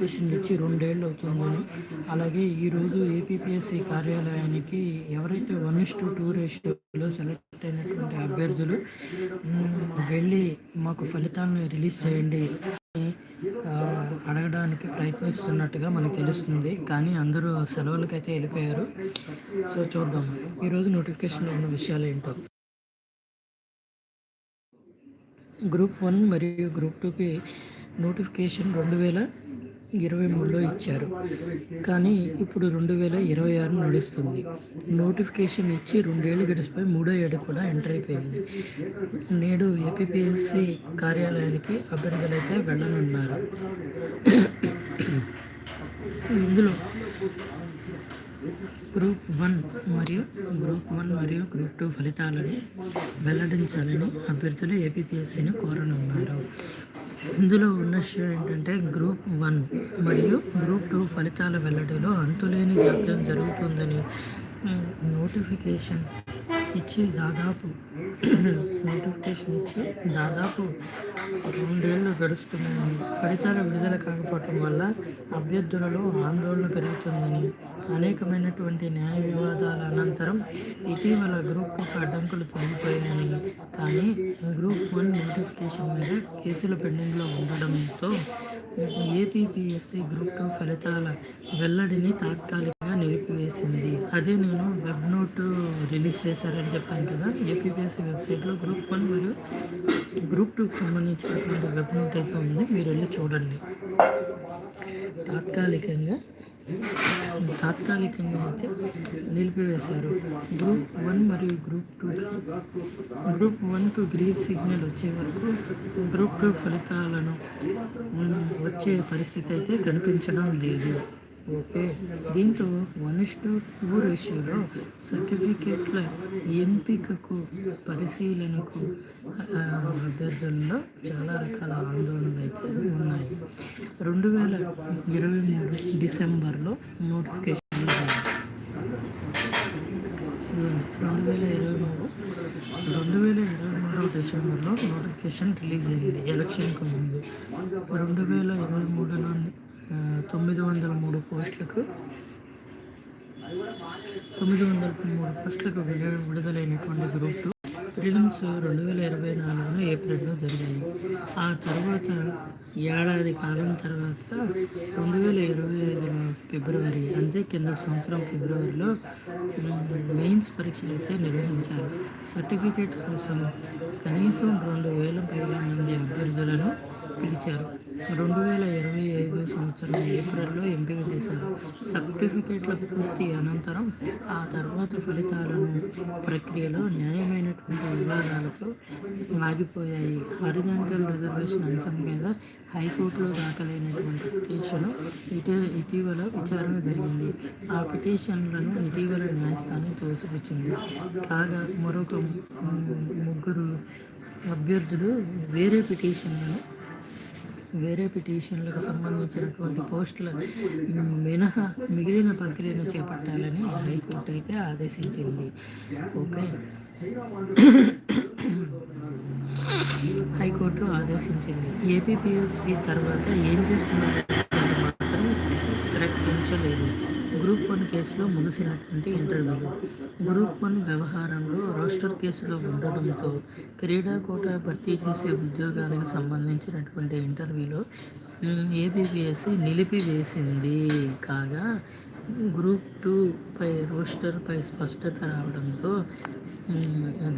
Notification ఇచ్చి రెండేళ్ళు అవుతుందని. అలాగే ఈరోజు ఏపీపీఎస్సీ కార్యాలయానికి ఎవరైతే వన్ ఇస్ టు టూ రేషియోలో సెలెక్ట్ అయినటువంటి అభ్యర్థులు వెళ్ళి మాకు ఫలితాలను రిలీజ్ చేయండి అని అడగడానికి ప్రయత్నిస్తున్నట్టుగా మనకు తెలుస్తుంది. కానీ అందరూ సెలవులకైతే వెళ్ళిపోయారు. సో చూద్దాం. ఈరోజు నోటిఫికేషన్లో ఉన్న విషయాలు ఏంటో. గ్రూప్ వన్ మరియు గ్రూప్ టూకి నోటిఫికేషన్ రెండు వేల ఇరవై మూడులో ఇచ్చారు. కానీ ఇప్పుడు రెండు వేల ఇరవై ఆరు నడుస్తుంది. నోటిఫికేషన్ ఇచ్చి రెండేళ్ళు గడిచిపోయి మూడో ఏడు కూడా ఎంటర్ అయిపోయింది. నేడు ఏపీపీఎస్సీ కార్యాలయానికి అభ్యర్థులైతే వెళ్ళనున్నారు. ఇందులో గ్రూప్ వన్ మరియు గ్రూప్ వన్ మరియు గ్రూప్ టూ ఫలితాలను వెల్లడించాలని అభ్యర్థులు ఏపీపీఎస్సీని కోరనున్నారు. ఇందులో ఉన్న విషయం ఏంటంటే గ్రూప్ వన్ మరియు గ్రూప్ టూ ఫలితాల వెల్లడిలో అంతులేని జాప్యం జరుగుతుందని నోటిఫికేషన్ ఇచ్చి దాదాపు నోటిఫికేషన్ ఇచ్చి దాదాపు రెండేళ్ళు గడుస్తున్నాయని ఫలితాల విడుదల కాకపోవటం వల్ల అభ్యర్థులలో ఆందోళన పెరుగుతుందని అనేకమైనటువంటి న్యాయ వివాదాల అనంతరం ఇటీవల గ్రూప్ అడ్డంకులు తొలగిపోయాయని కానీ గ్రూప్ వన్ నోటిఫికేషన్ మీద కేసులు పెండింగ్లో ఉండడంతో ఏపీపీఎస్సీ గ్రూప్ టూ ఫలితాల వెల్లడిని తాత్కాలికంగా నిలిపివేసింది. అదే నేను వెబ్ నోట్ రిలీజ్ చేశారని చెప్పాను కదా ఏపీపీఎస్సీ వెబ్సైట్లో గ్రూప్ వన్ మరియు గ్రూప్ టూకి సంబంధించినటువంటి వెబ్ నోట్ అయితే ఉంది. మీరు వెళ్ళి చూడండి. తాత్కాలికంగా తాత్కాలికంగా అయితే నిలిపివేశారు. గ్రూప్ వన్ మరియు గ్రూప్ టూ గ్రూప్ వన్కు గ్రీన్ సిగ్నల్ వచ్చే వరకు గ్రూప్ టూ ఫలితాలను వచ్చే పరిస్థితి అయితే కనిపించడం లేదు. దీంతో వన్ టు టూ రేషియోలో సర్టిఫికేట్ల ఎంపికకు పరిశీలనకు అభ్యర్థుల్లో చాలా రకాల ఆందోళనలు అయితే ఉన్నాయి. రెండు వేల ఇరవై మూడు డిసెంబర్లో నోటిఫికేషన్ రెండు వేల ఇరవై మూడు రెండు వేల ఇరవై మూడు డిసెంబర్లో నోటిఫికేషన్ రిలీజ్ అయింది ఎలక్షన్కు ముందు. రెండు వేల ఇరవై మూడులో తొమ్మిది వందల మూడు పోస్టులకు తొమ్మిది వందల మూడు పోస్టులకు విడుదలైనటువంటి గ్రూప్ టూ ప్రిలిమ్స్ రెండు వేల ఇరవై నాలుగులో ఏప్రిల్లో జరిగాయి. ఆ తర్వాత ఏడాది కాలం తర్వాత రెండు వేల ఇరవై ఐదులో ఫిబ్రవరి అంటే కింద సంవత్సరం ఫిబ్రవరిలో మెయిన్స్ పరీక్షలు అయితే నిర్వహించారు. సర్టిఫికేట్ కోసం కనీసం రెండు వేల పైగా మంది అభ్యర్థులను పిలిచారు. రెండు వేల ఇరవై ఐదు సంవత్సరం ఏప్రిల్లో ఎంపిక చేశారు. సర్టిఫికేట్ల పూర్తి అనంతరం ఆ తర్వాత ఫలితాలను ప్రక్రియలో న్యాయమైనటువంటి వివాదాలతో ఆగిపోయాయి. హారిజాంటల్ రిజర్వేషన్ అంశం మీద హైకోర్టులో దాఖలైనటువంటి పిటిషన్ ఇటీ ఇటీవల విచారణ జరిగింది. ఆ పిటిషన్లను ఇటీవల న్యాయస్థానం తోసిపుచ్చింది. కాగా మరొక ముగ్గురు అభ్యర్థులు వేరే పిటిషన్లను వేరే పిటిషన్లకు సంబంధించినటువంటి పోస్టుల మినహా మిగిలిన ప్రక్రియను చేపట్టాలని హైకోర్టు అయితే ఆదేశించింది. ఓకే. హైకోర్టు ఆదేశించింది. ఏపీపీఎస్సీ తర్వాత ఏం చేస్తున్నారు మాత్రం ప్రకటించలేదు గ్రూప్ వన్ కేసులో ముగిసినటువంటి ఇంటర్వ్యూలు. గ్రూప్ వన్ వ్యవహారంలో రోస్టర్ కేసులో ఉండడంతో క్రీడా కోట భర్తీ చేసే ఉద్యోగాలకు సంబంధించినటువంటి ఇంటర్వ్యూలో ఏబీబీఎస్సీ నిలిపివేసింది కాగా గ్రూప్ టూ పై రోస్టర్పై స్పష్టత రావడంతో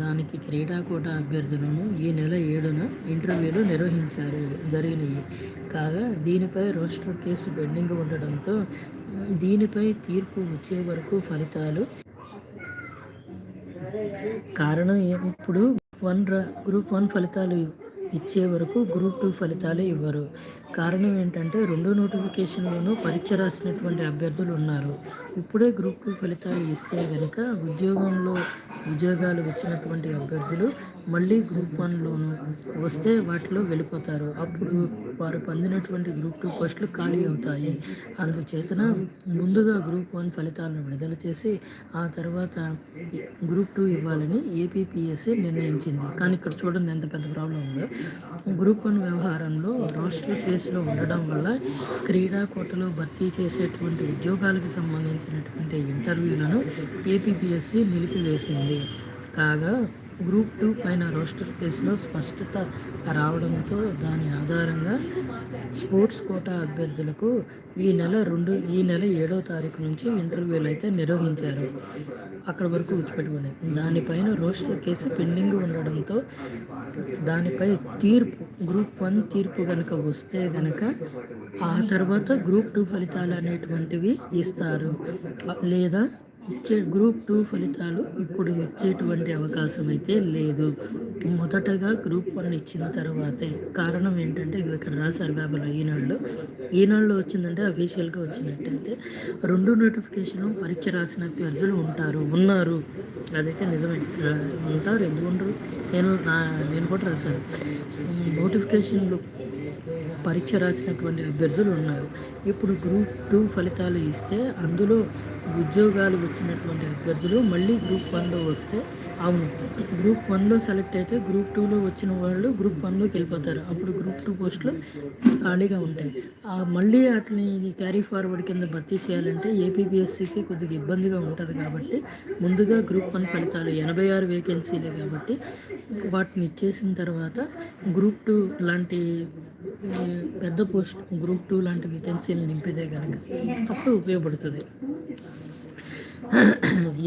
దానికి క్రీడాకూట అభ్యర్థులను ఈ నెల ఏడున ఇంటర్వ్యూలు నిర్వహించారు. జరిగినాయి. కాగా దీనిపై రోస్టర్ కేసు పెండింగ్ ఉండడంతో దీనిపై తీర్పు వచ్చే వరకు ఫలితాలు కారణం ఇప్పుడు వన్ గ్రూప్ వన్ ఫలితాలు ఇచ్చే వరకు గ్రూప్ టూ ఫలితాలు ఇవ్వరు. కారణం ఏంటంటే రెండు నోటిఫికేషన్లోనూ పరీక్ష రాసినటువంటి అభ్యర్థులు ఉన్నారు. ఇప్పుడే గ్రూప్ టూ ఫలితాలు ఇస్తే కనుక ఉద్యోగంలో ఉద్యోగాలు వచ్చినటువంటి అభ్యర్థులు మళ్ళీ గ్రూప్ వన్లోను వస్తే వాటిలో వెళ్ళిపోతారు. అప్పుడు వారు పొందినటువంటి గ్రూప్ టూ పోస్టులు ఖాళీ అవుతాయి. అందుచేతన ముందుగా గ్రూప్ వన్ ఫలితాలను విడుదల చేసి ఆ తర్వాత గ్రూప్ టూ ఇవ్వాలని ఏపీపీఎస్సీ నిర్ణయించింది. కానీ ఇక్కడ చూడండి ఎంత పెద్ద ప్రాబ్లం ఉందో. గ్రూప్ వన్ వ్యవహారంలో రాష్ట్ర ప్లేస్లో ఉండడం వల్ల క్రీడా కోటలో భర్తీ చేసేటువంటి ఉద్యోగాలకు సంబంధించినటువంటి ఇంటర్వ్యూలను ఏపీపీఎస్సీ నిలిపివేసింది. కాగా గ్రూప్ టూ పైన రోస్టర్ కేసులో స్పష్టత రావడంతో దాని ఆధారంగా స్పోర్ట్స్ కోటా అభ్యర్థులకు ఈ నెల రెండు ఈ నెల ఏడో తారీఖు నుంచి ఇంటర్వ్యూలు అయితే నిర్వహించారు. అక్కడ వరకు విడిచిపెట్టుకునే దానిపైన రోస్టర్ కేసు పెండింగ్ ఉండడంతో దానిపై తీర్పు గ్రూప్ వన్ తీర్పు కనుక వస్తే కనుక ఆ తర్వాత గ్రూప్ టూ ఫలితాలు అనేటువంటివి ఇస్తారు. లేదా ఇచ్చే గ్రూప్ టూ ఫలితాలు ఇప్పుడు ఇచ్చేటువంటి అవకాశం అయితే లేదు. మొదటగా గ్రూప్ వన్ ఇచ్చిన తర్వాతే. కారణం ఏంటంటే ఇది ఇక్కడ రాశారు పేపర్లో ఈనాడులో ఈనాడులో వచ్చిందంటే అఫీషియల్గా వచ్చినట్టయితే రెండు నోటిఫికేషన్ పరీక్ష రాసిన అభ్యర్థులు ఉంటారు. ఉన్నారు. అదైతే నిజమే. ఉంటారు. ఎందుకు ఉండరు? నేను నా నేను కూడా రాశాను. నోటిఫికేషన్లు పరీక్ష రాసినటువంటి అభ్యర్థులు ఉన్నారు. ఇప్పుడు గ్రూప్ టూ ఫలితాలు ఇస్తే అందులో ఉద్యోగాలు వచ్చినటువంటి అభ్యర్థులు మళ్ళీ గ్రూప్ వన్లో వస్తే అవును. గ్రూప్ వన్లో సెలెక్ట్ అయితే గ్రూప్ టూలో వచ్చిన వాళ్ళు గ్రూప్ వన్లోకి వెళ్ళిపోతారు. అప్పుడు గ్రూప్ టూ పోస్టులు ఖాళీగా ఉంటాయి. మళ్ళీ అట్లని క్యారీ ఫార్వర్డ్ కింద భర్తీ చేయాలంటే ఏపీబీఎస్సీకి కొద్దిగా ఇబ్బందిగా ఉంటుంది కాబట్టి ముందుగా గ్రూప్ వన్ ఫలితాలు ఎనభై ఆరు వేకెన్సీలే కాబట్టి వాటిని ఇచ్చేసిన తర్వాత గ్రూప్ టూ లాంటి పెద్ద పోస్ట్ గ్రూప్ టూ లాంటి వేకెన్సీలు నింపితే కనుక అప్పుడు ఉపయోగపడుతుంది.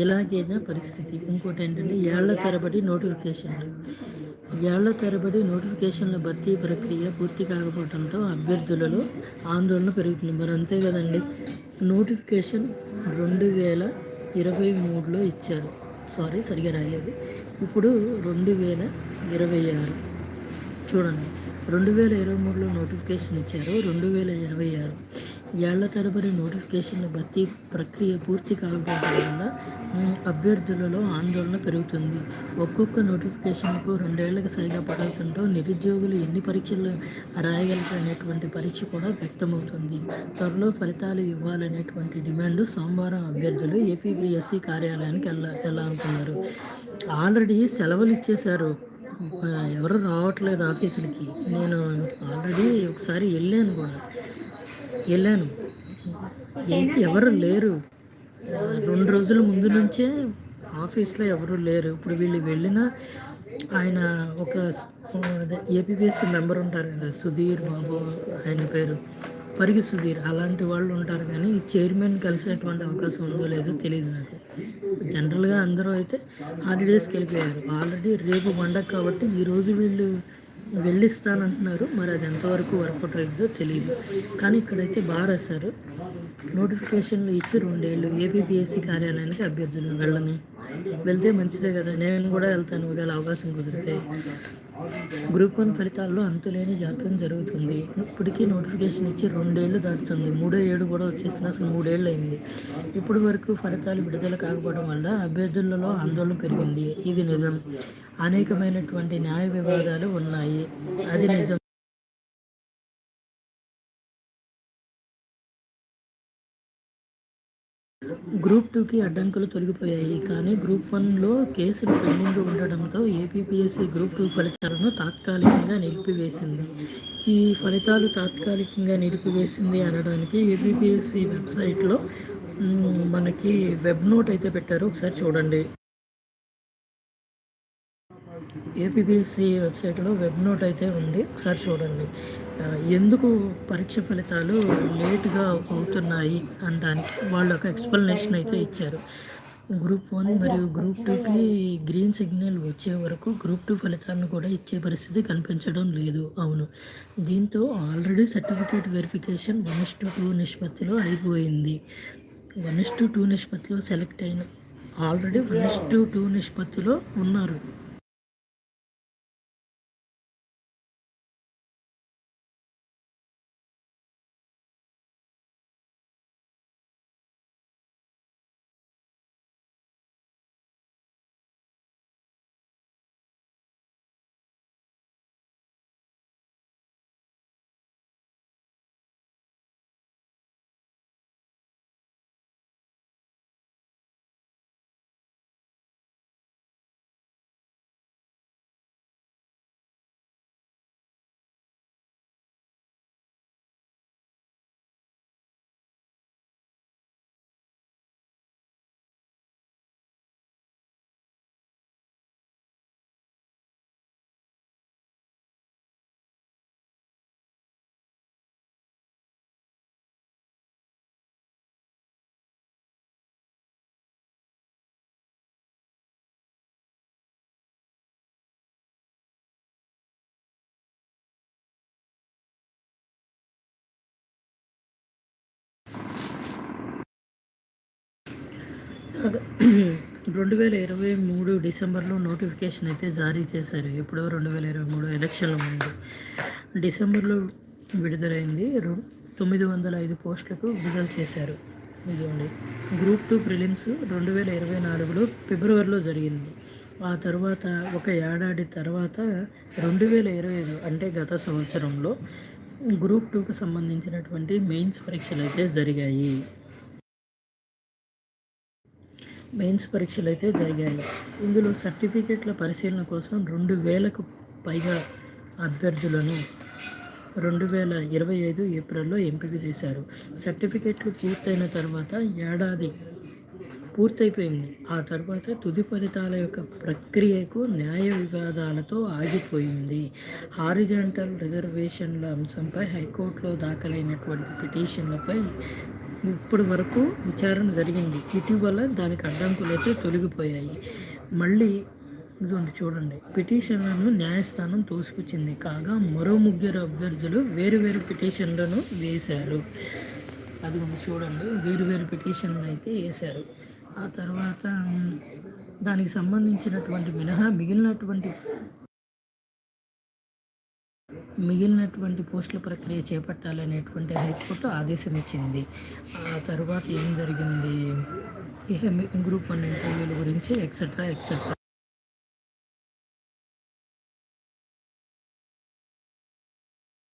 ఇలాగైనా పరిస్థితి. ఇంకోటి ఏంటంటే ఏళ్ళ తరబడి నోటిఫికేషన్లు. ఏళ్ళ తరబడి నోటిఫికేషన్ల భర్తీ ప్రక్రియ పూర్తి కాకపోవడంతో అభ్యర్థులలో ఆందోళన పెరుగుతుంది. మరి అంతే కదండి. నోటిఫికేషన్ రెండు వేల ఇరవై మూడులో ఇచ్చారు. సారీ సరిగా రాయలేదు. ఇప్పుడు రెండు వేల ఇరవై ఆరు. చూడండి. రెండు వేల ఇరవై మూడులో నోటిఫికేషన్ ఇచ్చారు. రెండు వేల ఇరవై ఆరు ఏళ్ళ తరబడి నోటిఫికేషన్ల భర్తీ ప్రక్రియ పూర్తి కావడం వల్ల అభ్యర్థులలో ఆందోళన పెరుగుతుంది. ఒక్కొక్క నోటిఫికేషన్కు రెండేళ్ళకు సరిగా పడుతుంటూ నిరుద్యోగులు ఎన్ని పరీక్షలు రాయగలరు అనేటువంటి పరీక్ష కూడా వ్యక్తమవుతుంది. త్వరలో ఫలితాలు ఇవ్వాలనేటువంటి డిమాండ్ సోమవారం అభ్యర్థులు ఏపీబీఎస్సీ కార్యాలయానికి వెళ్ళ వెళ్ళాలనుకున్నారు. ఆల్రెడీ సెలవులు ఇచ్చేశారు. ఎవరు రావట్లేదు ఆఫీసులకి. నేను ఆల్రెడీ ఒకసారి వెళ్ళాను కూడా. వెళ్ళాను. ఎవరు లేరు. రెండు రోజుల ముందు నుంచే ఆఫీస్లో ఎవరు లేరు. ఇప్పుడు వీళ్ళు వెళ్ళిన ఆయన ఒక ఏపీపీఎస్సీ మెంబర్ ఉంటారు కదా సుధీర్ బాబు ఆయన పేరు. పరిగి సుధీర్ అలాంటి వాళ్ళు ఉంటారు కానీ చైర్మన్ కలిసినటువంటి అవకాశం ఉందో లేదో తెలియదు నాకు. జనరల్గా అందరూ అయితే హాలిడేస్కి వెళ్ళిపోయారు. ఆల్రెడీ రేపు పండగ కాబట్టి ఈరోజు వీళ్ళు వెళ్ళిస్తానంటున్నారు. మరి అది ఎంతవరకు వర్కౌట్ అవుతుందో తెలియదు కానీ ఇక్కడైతే బాగా రాశారు. నోటిఫికేషన్లు ఇచ్చి రెండేళ్ళు ఏపీపీఎస్సీ కార్యాలయానికి అభ్యర్థులు వెళ్ళని వెళ్తే మంచిదే కదా. నేను కూడా వెళ్తాను. ఒకవేళ అవకాశం కుదిరితే. గ్రూప్ వన్ ఫలితాల్లో అంతులేని జాప్యం జరుగుతుంది. ఇప్పటికీ నోటిఫికేషన్ ఇచ్చి రెండేళ్ళు దాటుతుంది. మూడో ఏడు కూడా వచ్చేసింది. అసలు మూడేళ్ళు అయింది. ఇప్పటి వరకు ఫలితాలు విడుదల కాకపోవడం వల్ల అభ్యర్థులలో ఆందోళన పెరిగింది. ఇది నిజం. అనేకమైనటువంటి న్యాయ వివాదాలు ఉన్నాయి. అది నిజం. గ్రూప్ టూకి అడ్డంకులు తొలగిపోయాయి. కానీ గ్రూప్ వన్లో కేసులు పెండింగ్ ఉండడంతో ఏపీపీఎస్సీ గ్రూప్ టూ ఫలితాలను తాత్కాలికంగా నిలిపివేసింది. ఈ ఫలితాలు తాత్కాలికంగా నిలిపివేసింది అనడానికి ఏపీపీఎస్సీ వెబ్సైట్లో మనకి వెబ్ నోట్ అయితే పెట్టారు. ఒకసారి చూడండి. ఏపీపీఎస్సీ వెబ్సైట్లో వెబ్ నోట్ అయితే ఉంది. ఒకసారి చూడండి. ఎందుకు పరీక్ష ఫలితాలు లేట్గా అవుతున్నాయి అనడానికి వాళ్ళు ఒక ఎక్స్ప్లెనేషన్ అయితే ఇచ్చారు. గ్రూప్ వన్ మరియు గ్రూప్ టూకి గ్రీన్ సిగ్నల్ వచ్చే వరకు గ్రూప్ టూ ఫలితాలను కూడా ఇచ్చే పరిస్థితి కనిపించడం లేదు. అవును. దీంతో already certificate verification one is to two నిష్పత్తిలో అయిపోయింది. వన్ ఇస్ టు టూ నిష్పత్తిలో సెలెక్ట్ అయిన already one is to two నిష్పత్తిలో ఉన్నారు. రెండు వేల ఇరవై మూడు డిసెంబర్లో నోటిఫికేషన్ అయితే జారీ చేశారు. ఎప్పుడో రెండు వేల ఇరవై మూడు ఎలక్షన్ల ముందు. డిసెంబర్లో విడుదలైంది. రు- తొమ్మిది వందల ఐదు పోస్టులకు విడుదల చేశారు. ఇదిగోండి. గ్రూప్ టూ ప్రిలిమ్స్ రెండు వేల ఇరవై నాలుగులో ఫిబ్రవరిలో జరిగింది. ఆ తర్వాత ఒక ఏడాది తర్వాత రెండు వేల ఇరవై ఐదు అంటే గత సంవత్సరంలో గ్రూప్ టూకు సంబంధించినటువంటి మెయిన్స్ పరీక్షలు అయితే జరిగాయి. మెయిన్స్ పరీక్షలు అయితే జరిగాయి. ఇందులో సర్టిఫికెట్ల పరిశీలన కోసం రెండు వేలకు పైగా అభ్యర్థులను రెండు వేల ఇరవై ఐదు ఏప్రిల్లో ఎంపిక చేశారు. సర్టిఫికెట్లు పూర్తయిన తర్వాత ఏడాది పూర్తయిపోయింది. ఆ తర్వాత తుది ఫలితాల యొక్క ప్రక్రియకు న్యాయ వివాదాలతో ఆగిపోయింది. హారిజంటల్ రిజర్వేషన్ల అంశంపై హైకోర్టులో దాఖలైనటువంటి పిటిషన్లపై ఇప్పటి వరకు విచారణ జరిగింది. ఇటీవల దానికి అడ్డంకులు అయితే తొలగిపోయాయి. మళ్ళీ ఇదిగోండి చూడండి. పిటిషన్లను న్యాయస్థానం తోసిపుచ్చింది. కాగా మరో ముగ్గురు అభ్యర్థులు వేరు వేరు పిటిషన్లను వేశారు. అది చూడండి. వేరు వేరు పిటిషన్లు అయితే వేశారు. ఆ తర్వాత దానికి సంబంధించినటువంటి మినహా మిగిలినటువంటి మిగిలినటువంటి పోస్టుల ప్రక్రియ చేపట్టాలనేటువంటి హైకోర్టు ఆదేశం ఇచ్చింది. ఆ తర్వాత ఏం జరిగింది? గ్రూప్ వన్ ఇంటర్వ్యూల గురించి ఎక్సెట్రా ఎక్సెట్రా